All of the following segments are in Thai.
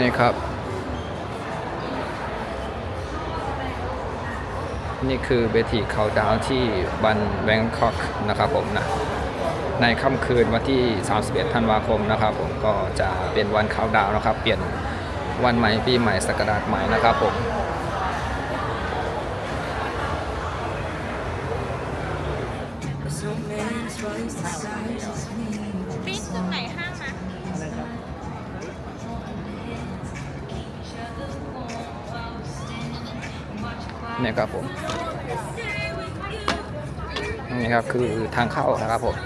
นี่ครับ นี่คือเวทีเขาดาวน์ที่บันแบงคอกนะครับผมนะในค่ำคืนวันที่ 31 ธันวาคมนะครับ ผมก็จะเป็นวันเขาดาวน์นะครับ เปลี่ยนวันใหม่ปีใหม่สกราชใหม่นะครับผมปิ๊กตรงไหนห้างนะ เนี่ยครับผมนี่ครับคือทางเข้านะครับผม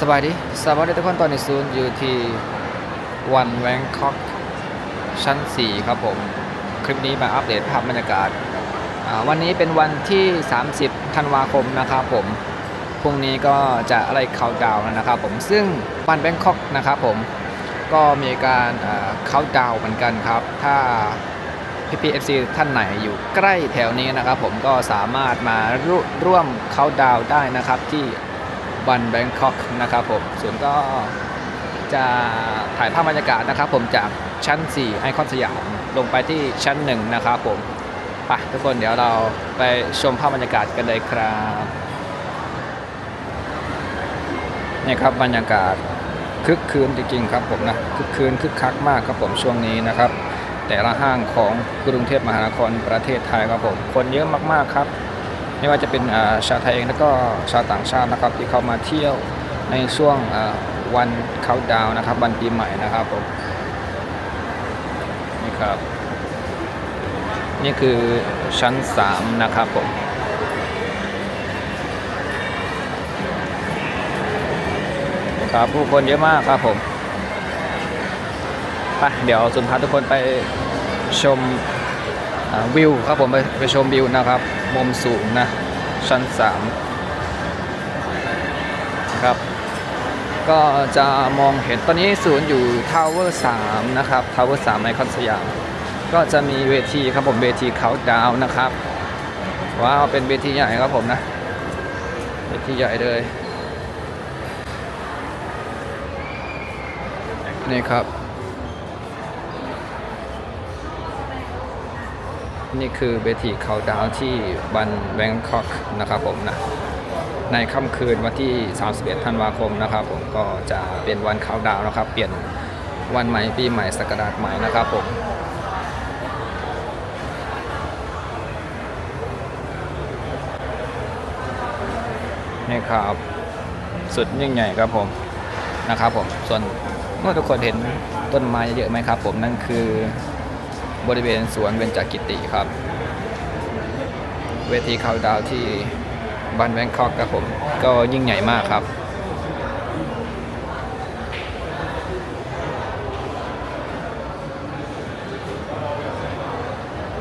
สบายดีสวัสดีทุกคนตอนนี้ซูนอยู่ที่วันแวงคอกชั้น 4 ครับผม คลิปนี้มาอัปเดตภาพบรรยากาศ วันนี้เป็นวันที่ 30 ธันวาคมนะครับผม พรุ่งนี้ก็จะอะไรเขาดาวน์นะครับผมซึ่งวันแบงคอกนะครับผมก็มีการเขาดาวน์เหมือนกันครับ ถ้าพี่พีเอฟซีท่านไหนอยู่ใกล้แถวนี้นะครับ ผมก็สามารถมาร่วร่วมเขาดาวน์ได้นะครับที่วันแบงคอกนะครับผมส่วนก็จะถ่ายภาพบรรยากาศนะครับ ผมจากชั้น 4 ไอคอนสยามลงไปที่ชั้น 1 นะครับผมไปทุกคนเดี๋ยวเราไปชมภาพบรรยากาศกันเลยครับ นี่ครับบรรยากาศคึกคืนจริงๆครับผมนะคึกคืนคึกคักมากครับผมช่วงนี้นะครับ แต่ละห้างของกรุงเทพมหานครประเทศไทยครับผมคนเยอะมากๆครับ ไม่ว่าจะเป็นชาวไทยเองแล้วก็ชาวต่างชาตินะครับ ที่เข้ามาเที่ยวในช่วงวันเขาดาวน์นะครับวันปีใหม่นะครับผมนี่ครับ นี่คือชั้น 3 นะครับผม ครับผู้คนเยอะมากครับผมไปเดี๋ยวสุนพาทุกคนไปชมวิวครับผมไปไปชมวิวนะครับมุมสูงนะ ชั้น3ครับ ก็จะมองเห็นตอนนี้ศูนย์อยู่ทาวเวอร์3นะครับทาวเวอร์3ไอคอนสยาม ก็จะมีเวทีครับผมเวทีเขาดาวนะครับว้าวเป็นเวทีใหญ่ครับผมนะเวทีใหญ่เลย นี่ครับ นี่คือเวทีเขาดาวที่บันแบงคอกนะครับผมนะในค่ำคืนวันที่ 31 ธันวาคมนะครับ ผมก็จะเป็นวันเขาดาวน์นะครับ เปลี่ยนวันใหม่ปีใหม่สกราชใหม่นะครับผมนี่ครับ สุดยิ่งใหญ่ครับผมนะครับผมส่วน เมื่อทุกคนเห็นต้นไม้เยอะไหมครับ ผมนั่นคือบริเวณสวนเวนจากิติครับ เวทีเขาดาวที่บ้านแบงคอกครับผม ก็ยิ่งใหญ่มากครับ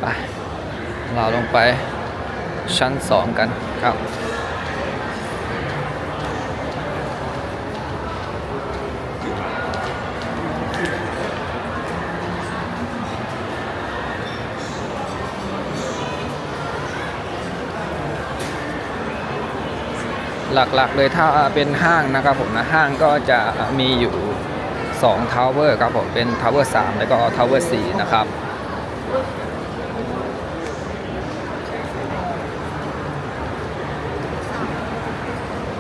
ไปเราลงไปชั้น 2 กันครับ หลักๆเลยถ้าเป็นห้างนะครับผมนะห้างก็จะมีอยู่2ทาวเวอร์ครับผมเป็นทาวเวอร์3แล้วก็ทาวเวอร์4นะครับ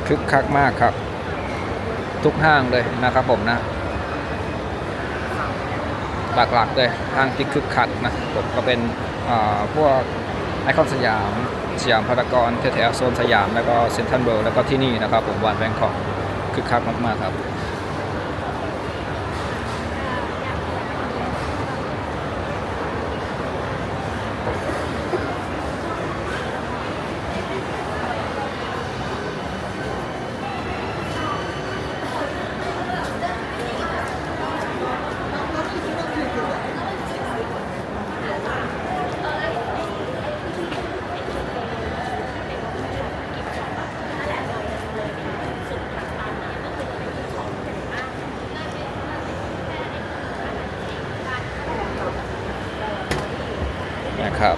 คึกคักมากครับ ทุกห้างเลยนะครับผมนะ หลักๆเลยห้างที่คึกคักนะผมก็เป็นพวกไอคอนสยาม สยามพารากอนแถวโซนสยามแล้วก็เซ็นทรัลเวิลด์แล้วก็ที่นี่นะครับผมวันแบงคอกคึกคักมากๆครับ ครับ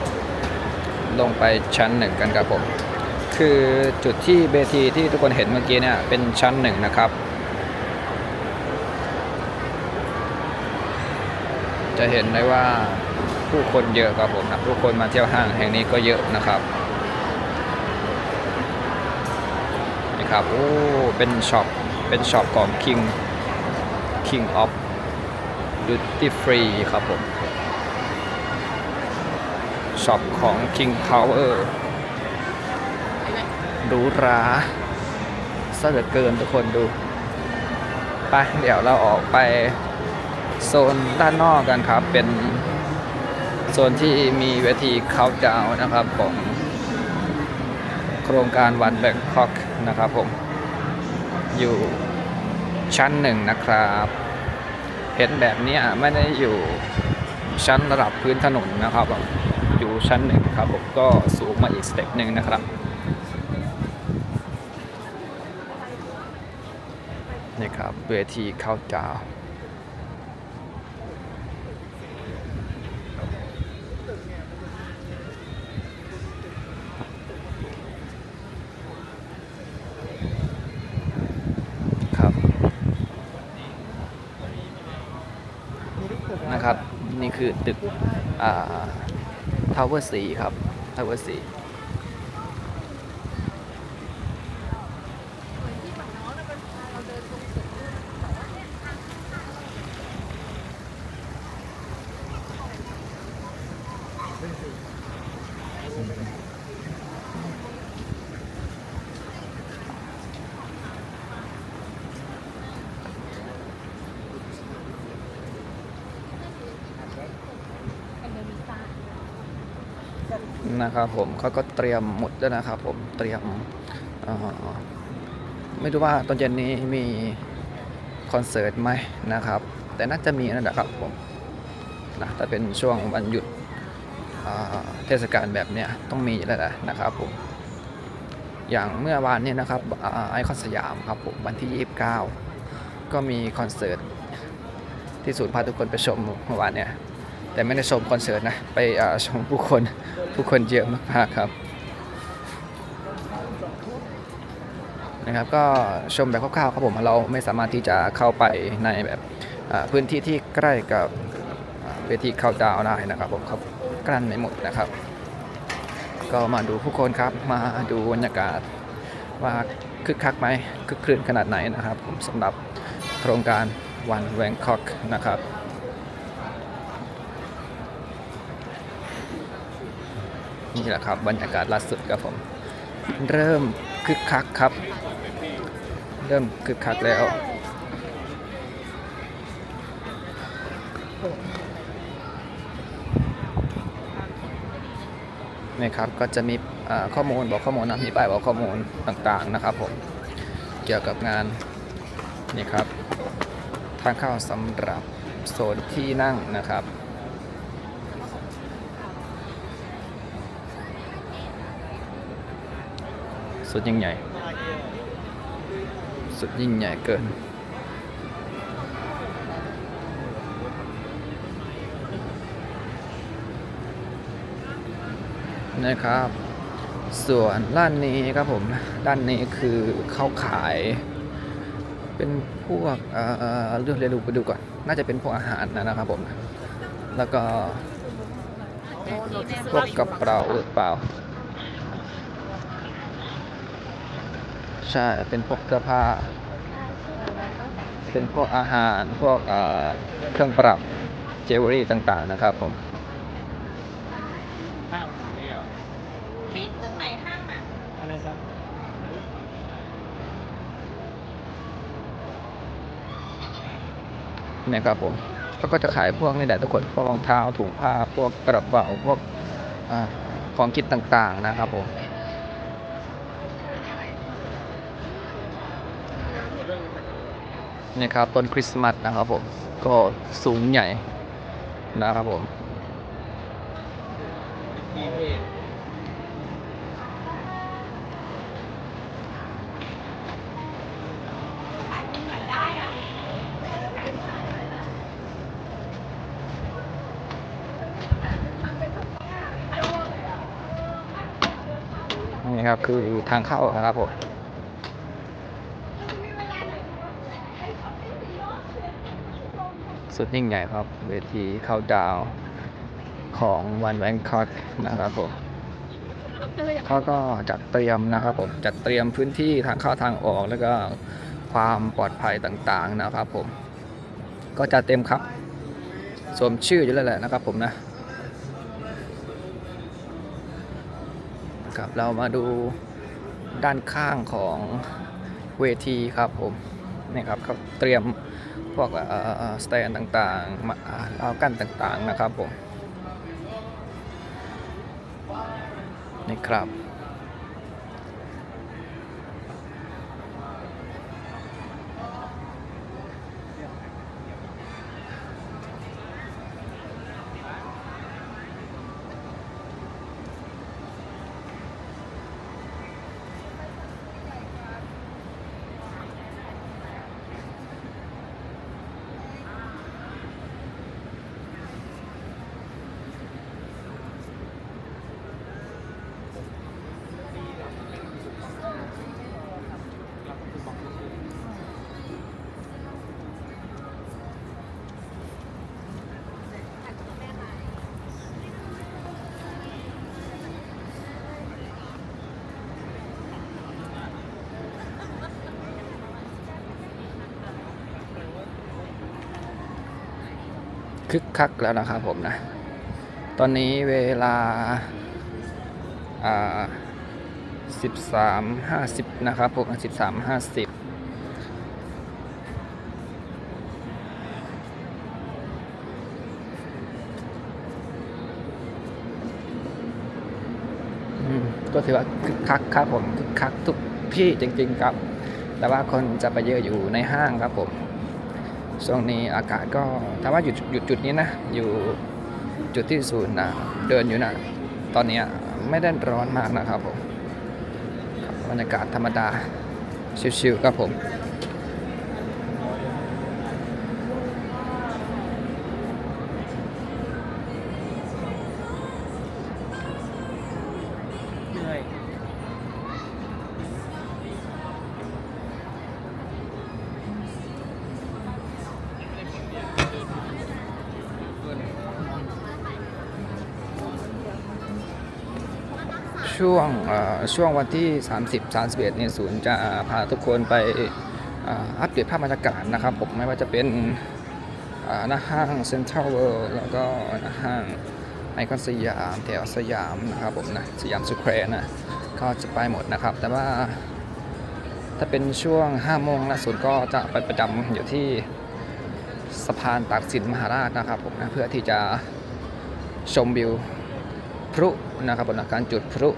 ลงไปชั้นหนึ่งกันครับผม คือจุดที่เบทีที่ทุกคนเห็นเมื่อกี้เนี่ยเป็นชั้นหนึ่งนะครับ จะเห็นได้ว่าผู้คนเยอะครับผมนะผู้คนมาเที่ยวห้างแห่งนี้ก็เยอะนะครับนี่ครับโอ้เป็นช็อปเป็นช็อปของ King King of Duty Free ครับผม ช็อปของ King Power หรูหราซะเหลือเกินทุกคนดู ไป เดี๋ยวเราออกไปโซนด้านนอกกันครับ เป็นโซนที่มีเวทีเขาดาวน์นะครับของโครงการวันแบงคอกนะครับผม อยู่ชั้นหนึ่งนะครับ เห็นแบบนี้ไม่ได้อยู่ชั้นระดับพื้นถนนนะครับผม อยู่ชั้นหนึ่งครับผมก็สูงมาอีกสเต็ปหนึ่งนะครับนี่ครับเวทีเข้าดาวน์ครับนะครับนี่คือตึก Tower 4 ครับ Tower 4 นะครับผมเขาก็เตรียมหมดแล้วนะครับผมเตรียมไม่รู้ว่าตอนเย็นนี้มีคอนเสิร์ตไหมนะครับ แต่น่าจะมีนั่นแหละครับผมนะแต่เป็นช่วงวันหยุดเทศกาลแบบเนี้ยต้องมีแล้วแหละนะครับผมอย่างเมื่อวานเนี้นะครับไอคอนสยามครับผมวันที่ 29 ก็มีคอนเสิร์ตที่ศูนย์พาทุกคนไปชมเมื่อวานเนี่ย แต่ไม่ได้ชมคอนเสิร์ตนะ ไปชมผู้คนผู้คนเยอะมากๆครับนะครับก็ชมแบบคร่าวๆครับผมเราไม่สามารถที่จะเข้าไปในแบบพื้นที่ที่ใกล้กับเวทีเข้าดาวได้นะครับผมครับกลั้นไม่หมดนะครับ ก็มาดูผู้คนครับมาดูบรรยากาศ ว่าคึกคักไหมคึกคืนขนาดไหนนะครับผมสำหรับโครงการวันแวงคอกนะครับ นี่แหละครับบรรยากาศล่าสุดครับผม เริ่มคึกคักครับ เริ่มคึกคักแล้วนี่ครับก็จะมีข้อมูลบอกข้อมูลนะมีป้ายบอกข้อมูลต่างๆนะครับผมเกี่ยวกับงานนี่ครับทางเข้าสำหรับโซนที่นั่งนะครับ สุดยิ่งใหญ่ สุดยิ่งใหญ่เกิน นะครับ ส่วนด้านนี้ครับผม ด้านนี้คือเข้าขาย เป็นพวกเอ่อเลือกเรียนรู้ไปดูก่อน น่าจะเป็นพวกอาหารนะนะครับผม แล้วก็พวกกระเป๋าหรือเปล่า ใช่ เป็นพวกเสื้อผ้า เป็นพวกอาหาร พวกเอ่อเครื่องประดับเจวเวลรี่ต่างๆนะครับผมฟิตตรงไหนห้างอะอะไรครับเนี่ยครับผมเขาก็จะขายพวกนี่แหละทุกคนพวกรองเท้าถุงผ้า พวกกระเป๋าพวกอาของกินต่างๆนะครับผม นี่ยครับต้นคริสต์มาสนะครับผมก็สูงใหญ่นะครับผมนนี่ครับคือทางเข้าครับผม สุดยิ่งใหญ่ครับ เวทีเข้าดาวของวันแบงคอกนะครับผมเขาก็จัดเตรียมนะครับผมจัดเตรียมพื้นที่ทางเข้าทางออกแล้วก็ความปลอดภัยต่างๆนะครับผม ก็จัดเต็มครับสวมชื่ออยู่แล้วแหละนะครับผมนะครับเรามาดูด้านข้างของเวทีครับผม นี่ครับเขาเตรียมพวกสแตนต่างๆมาอ่าราวกั้นต่างๆนะครับผมนี่ครับ คึกคักแล้วนะครับผมนะ ตอนนี้เวลาอ่าสิบสามห้าสิบนะครับผมสิบสามห้าสิบก็ถือว่าคึกคักครับผมคึกคักทุกที่จริงๆครับ แต่ว่าคนจะไปเยอะอยู่ในห้างครับผม ช่วงนี้อากาศก็ถ้าว่าหยุดหยุดจุดนี้นะ อยู่จุดที่ศูนย์นะเดินอยู่นะ ตอนนี้ไม่ได้ร้อนมากนะครับผมบรรยากาศธรรมดาชิวๆครับผม ช่วงช่วงวันที่ 30 31เนี่ยศูนย์จะพาทุกคนไปอัปเดตภาพบรรยากาศนะครับผมไม่ว่าจะเป็นหน้าห้างเซ็นทรัลเวิลด์แล้วก็หน้าห้างไอคอนสยามแถวสยามนะครับผมนะสยามสแควร์นะก็จะไปหมดนะครับ แต่ว่าถ้าเป็นช่วง5โมงนะศูนย์ก็จะไปประจำอยู่ที่สะพานตากสินมหาราชนะครับผมนะเพื่อที่จะชมวิวพลุนะครับบนการจุดพลุ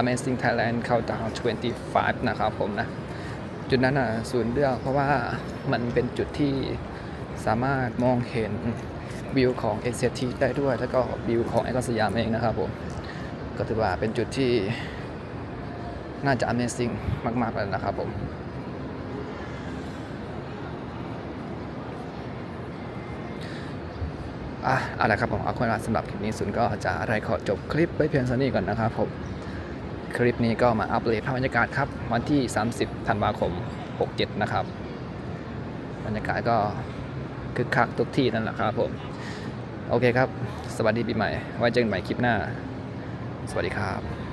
Amazing Thailand Countdown 25 นะครับผมนะ จุดนั้นอะศูนย์เลือกเพราะว่ามันเป็นจุดที่สามารถมองเห็นวิวของ a อ t ได้ด้วย แล้วก็วิวของไอคอนสยามเองนะครับผมก็ถือว่าเป็นจุดที่น่าจะ Amazing มาก ๆ เลยนะครับผมอะอาละครับผมเอาคนละสำหรับคลิปนี้ศูนย์ก็จะอะไรขอจบคลิปไว้เพียงเท่านี้ก่อนนะครับผม คลิปนี้ก็มาอัปเดตภาพบรรยากาศครับ วันที่ 30 ธันวาคม 67 นะครับ บรรยากาศก็คึกคักทุกที่นั่นแหละครับผม โอเคครับ สวัสดีปีใหม่ ไว้เจอกันใหม่คลิปหน้า สวัสดีครับ